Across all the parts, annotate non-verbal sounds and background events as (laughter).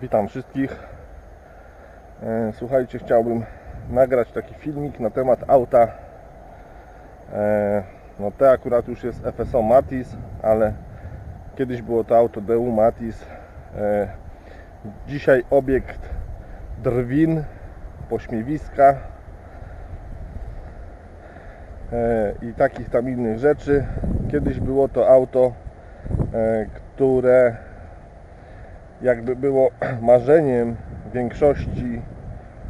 Witam wszystkich. E, Słuchajcie, chciałbym nagrać taki filmik na temat auta. E, No te akurat już jest FSO Matiz, ale kiedyś było to auto DU Matiz. E, Dzisiaj obiekt drwin, pośmiewiska i takich tam innych rzeczy. Kiedyś było to auto, które jakby było (clears throat) marzeniem większości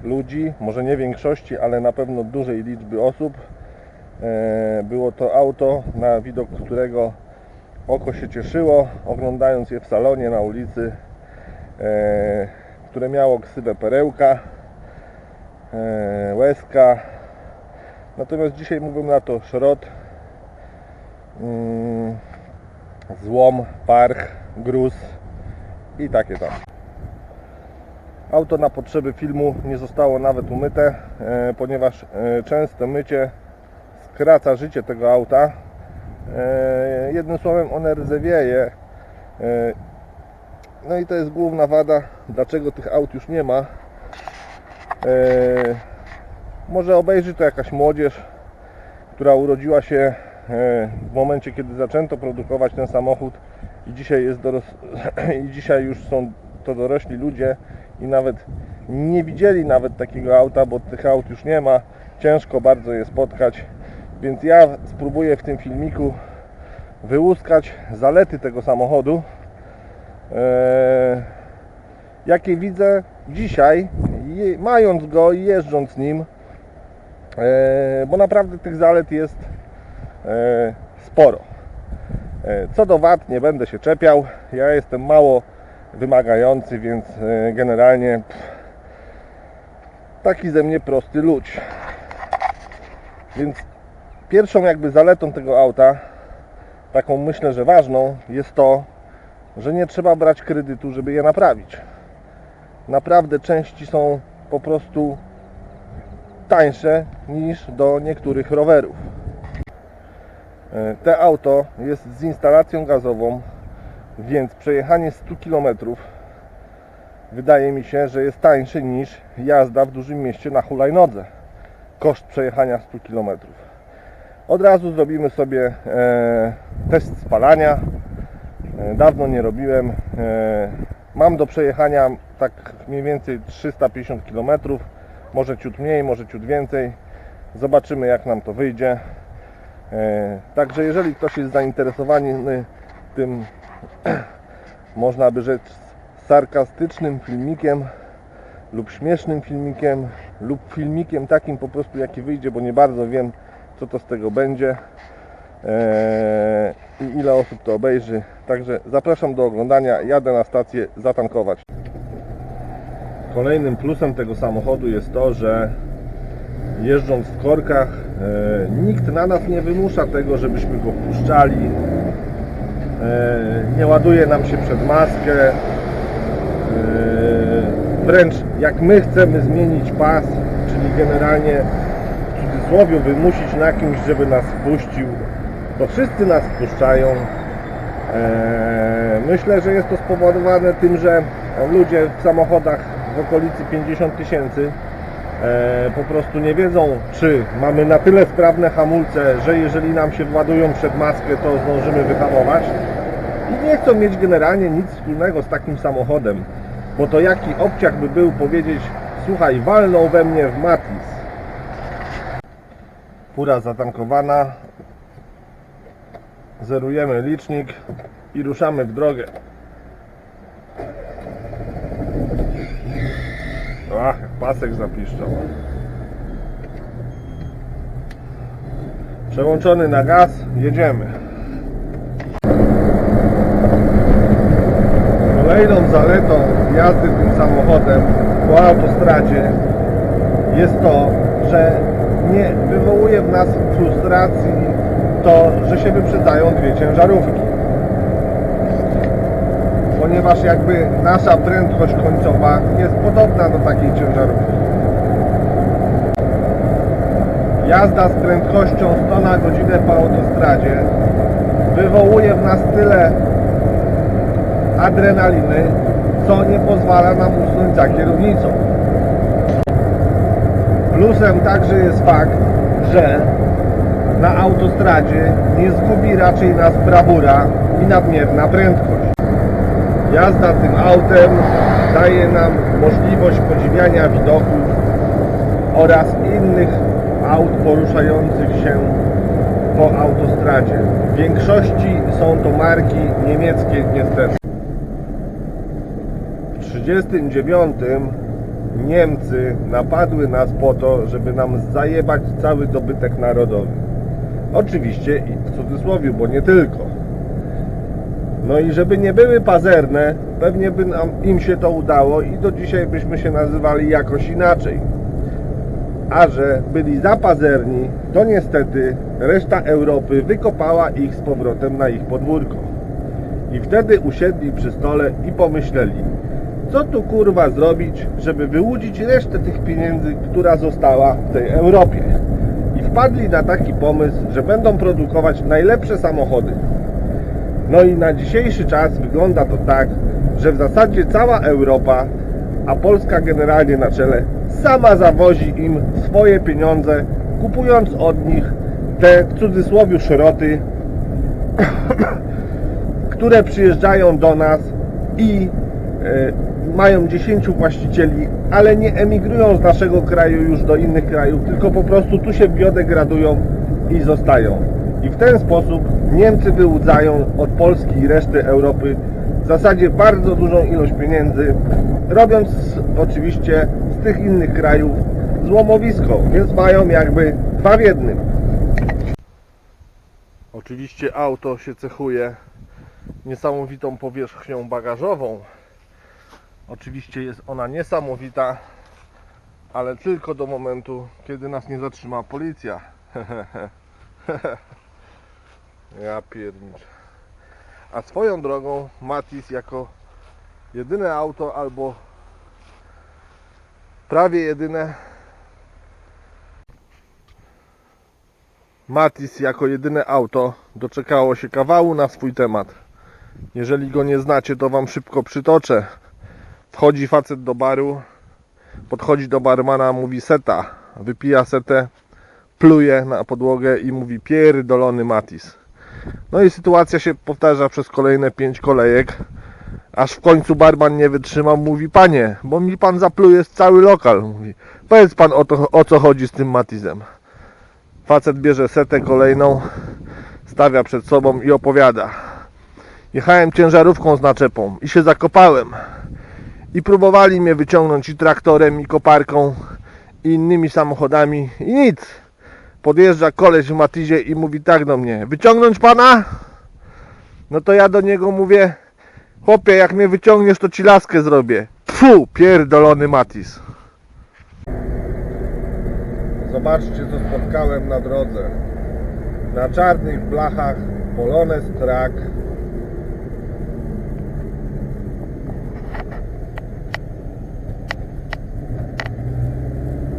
ludzi, może nie większości, ale na pewno dużej liczby osób. E, Było to auto, na widok którego oko się cieszyło, oglądając je w salonie na ulicy, e, które miało ksywę perełka, e, łezka. Natomiast dzisiaj mówią na to szrot, mm, złom, parch, gruz i takie tam. Auto na potrzeby filmu nie zostało nawet umyte, e, ponieważ e, częste mycie skraca życie tego auta. E, jednym słowem one rdzewieje. No i to jest główna wada, dlaczego tych aut już nie ma. Może obejrzy to jakaś młodzież, która urodziła się w momencie, kiedy zaczęto produkować ten samochód i dzisiaj, jest doros... (clears throat) i dzisiaj już są to dorośli ludzie i nawet nie widzieli nawet takiego auta, bo tych aut już nie ma. Ciężko bardzo je spotkać, więc ja spróbuję w tym filmiku wyłuskać zalety tego samochodu, e, jakie widzę dzisiaj, mając go i jeżdżąc nim, e, bo naprawdę tych zalet jest e, sporo. E, Co do wad nie będę się czepiał. Ja jestem mało wymagający, więc e, generalnie pff, taki ze mnie prosty ludź. Więc pierwszą jakby zaletą tego auta, taką myślę, że ważną, jest to, że nie trzeba brać kredytu, żeby je naprawić. Naprawdę części są po prostu tańsze niż do niektórych rowerów. E, Te auto jest z instalacją gazową, więc przejechanie 100 km wydaje mi się, że jest tańsze niż jazda w dużym mieście na hulajnodze. Koszt przejechania 100 km. Od razu zrobimy sobie e, test spalania. E, dawno nie robiłem. E, mam do przejechania tak mniej więcej 350 km. Może ciut mniej, może ciut więcej. Zobaczymy jak nam to wyjdzie. E, Także jeżeli ktoś jest zainteresowany tym, (clears throat) można by rzec, sarkastycznym filmikiem lub śmiesznym filmikiem lub filmikiem takim po prostu jaki wyjdzie, bo nie bardzo wiem co to z tego będzie e, i ile osób to obejrzy. Także zapraszam do oglądania. Jadę na stację zatankować. Kolejnym plusem tego samochodu jest to, że jeżdżąc w korkach, e, nikt na nas nie wymusza tego, żebyśmy go wpuszczali. E, nie ładuje nam się przed maskę. E, wręcz jak my chcemy zmienić pas, czyli generalnie w cudzysłowie wymusić na kimś, żeby nas wpuścił, to wszyscy nas wpuszczają. Myślę, że jest to spowodowane tym, że ludzie w samochodach w okolicy 50 tysięcy po prostu nie wiedzą, czy mamy na tyle sprawne hamulce, że jeżeli nam się władują przed maskę, to zdążymy wyhamować. I nie chcą mieć generalnie nic wspólnego z takim samochodem, bo to jaki obciach by był powiedzieć, słuchaj, walnął we mnie w Matiz. Fura zatankowana, zerujemy licznik i ruszamy w drogę. Ach, pasek zapiszczał. Przełączony na gaz, jedziemy. Kolejną zaletą jazdy tym samochodem po autostradzie jest to, że nie wywołuje w nas frustracji to, że się wyprzedzają dwie ciężarówki. Ponieważ jakby nasza prędkość końcowa jest podobna do takiej ciężarówki. Jazda z prędkością 100 na godzinę po autostradzie wywołuje w nas tyle adrenaliny, co nie pozwala nam usnąć za kierownicą. Plusem także jest fakt, że na autostradzie nie zgubi raczej nas brawura i nadmierna prędkość. Jazda tym autem daje nam możliwość podziwiania widoków oraz innych aut poruszających się po autostradzie. W większości są to marki niemieckie niestety. W 1939 Niemcy napadły nas po to, żeby nam zajebać cały dobytek narodowy. Oczywiście i w cudzysłowie, bo nie tylko. No i żeby nie były pazerne, pewnie by nam, im się to udało i do dzisiaj byśmy się nazywali jakoś inaczej. A że byli zapazerni, to niestety reszta Europy wykopała ich z powrotem na ich podwórko. I wtedy usiedli przy stole i pomyśleli, co tu kurwa zrobić, żeby wyłudzić resztę tych pieniędzy, która została w tej Europie. I wpadli na taki pomysł, że będą produkować najlepsze samochody. No i na dzisiejszy czas wygląda to tak, że w zasadzie cała Europa, a Polska generalnie na czele, sama zawozi im swoje pieniądze, kupując od nich te w cudzysłowie szroty, (coughs) które przyjeżdżają do nas i e, mają 10 właścicieli, ale nie emigrują z naszego kraju już do innych krajów, tylko po prostu tu się biodegradują i zostają. I w ten sposób Niemcy wyłudzają od Polski i reszty Europy w zasadzie bardzo dużą ilość pieniędzy, robiąc oczywiście z tych innych krajów złomowisko, więc mają jakby dwa w jednym. Oczywiście auto się cechuje niesamowitą powierzchnią bagażową. Oczywiście jest ona niesamowita, ale tylko do momentu, kiedy nas nie zatrzyma policja. (laughs) ja pierniczę. A swoją drogą Matis jako jedyne auto albo prawie jedyne Matis jako jedyne auto doczekało się kawału na swój temat. Jeżeli go nie znacie, to wam szybko przytoczę. Wchodzi facet do baru, podchodzi do barmana, mówi seta, wypija setę, pluje na podłogę i mówi pierdolony Matis. No i sytuacja się powtarza przez kolejne pięć kolejek, aż w końcu barman nie wytrzymał, mówi panie, bo mi pan zapluje cały lokal. Mówi, powiedz pan o, to, o co chodzi z tym Matizem. Facet bierze setę kolejną, stawia przed sobą i opowiada. Jechałem ciężarówką z naczepą i się zakopałem. I próbowali mnie wyciągnąć i traktorem, i koparką, i innymi samochodami i nic. Podjeżdża koleś w Matizie i mówi tak do mnie, wyciągnąć pana? No to ja do niego mówię, chłopie, jak mnie wyciągniesz, to ci laskę zrobię. Pfu, pierdolony Matis. Zobaczcie, co spotkałem na drodze. Na czarnych blachach Polones Track.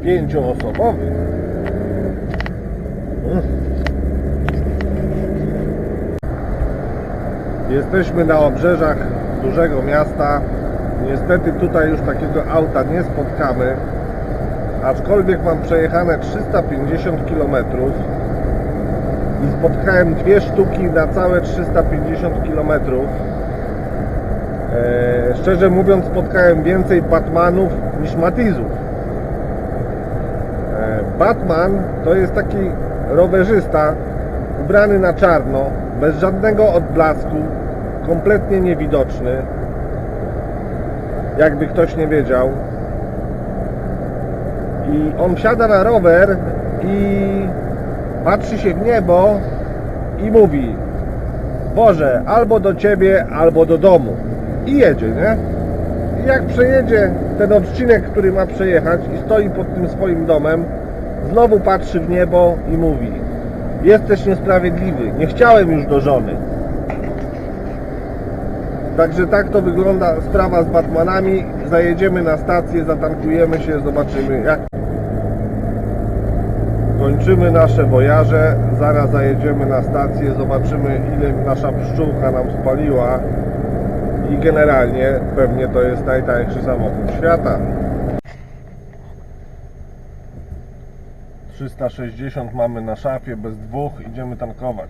Pięcioosobowy. Jesteśmy na obrzeżach dużego miasta. Niestety tutaj już takiego auta nie spotkamy. Aczkolwiek mam przejechane 350 km i spotkałem dwie sztuki na całe 350 km. Eee, szczerze mówiąc, spotkałem więcej Batmanów niż Matizów. Eee, Batman to jest taki rowerzysta ubrany na czarno, bez żadnego odblasku, kompletnie niewidoczny. Jakby ktoś nie wiedział. I on wsiada na rower i patrzy się w niebo i mówi Boże, albo do Ciebie, albo do domu. I jedzie, nie? I jak przejedzie ten odcinek, który ma przejechać i stoi pod tym swoim domem, znowu patrzy w niebo i mówi Jesteś niesprawiedliwy, nie chciałem już do żony. Także tak to wygląda sprawa z Batmanami. Zajedziemy na stację, zatankujemy się, zobaczymy jak kończymy nasze wojaże. Zaraz zajedziemy na stację, zobaczymy ile nasza pszczółka nam spaliła i generalnie pewnie to jest najtańszy samochód świata. 360 mamy na szafie bez dwóch, idziemy tankować.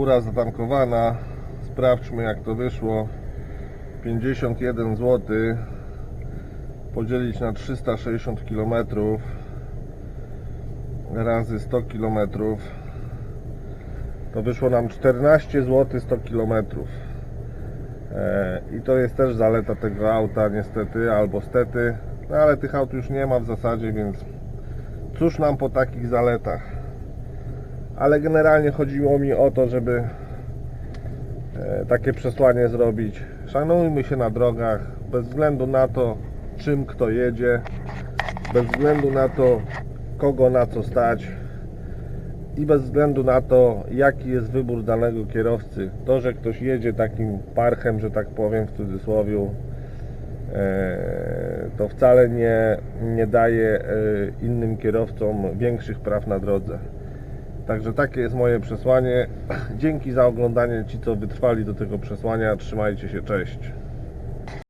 Fura zatankowana. Sprawdźmy jak to wyszło. 51 zł podzielić na 360 km razy 100 km to wyszło nam 14 zł 100 km i to jest też zaleta tego auta niestety albo stety. No ale tych aut już nie ma w zasadzie więc cóż nam po takich zaletach ale generalnie chodziło mi o to, żeby e, takie przesłanie zrobić. Szanujmy się na drogach, bez względu na to, czym kto jedzie, bez względu na to, kogo na co stać i bez względu na to, jaki jest wybór danego kierowcy. To, że ktoś jedzie takim parchem, że tak powiem w cudzysłowie, e, to wcale nie, nie daje e, innym kierowcom większych praw na drodze. Także takie jest moje przesłanie. (clears throat) Dzięki za oglądanie ci, co wytrwali do tego przesłania. Trzymajcie się, cześć.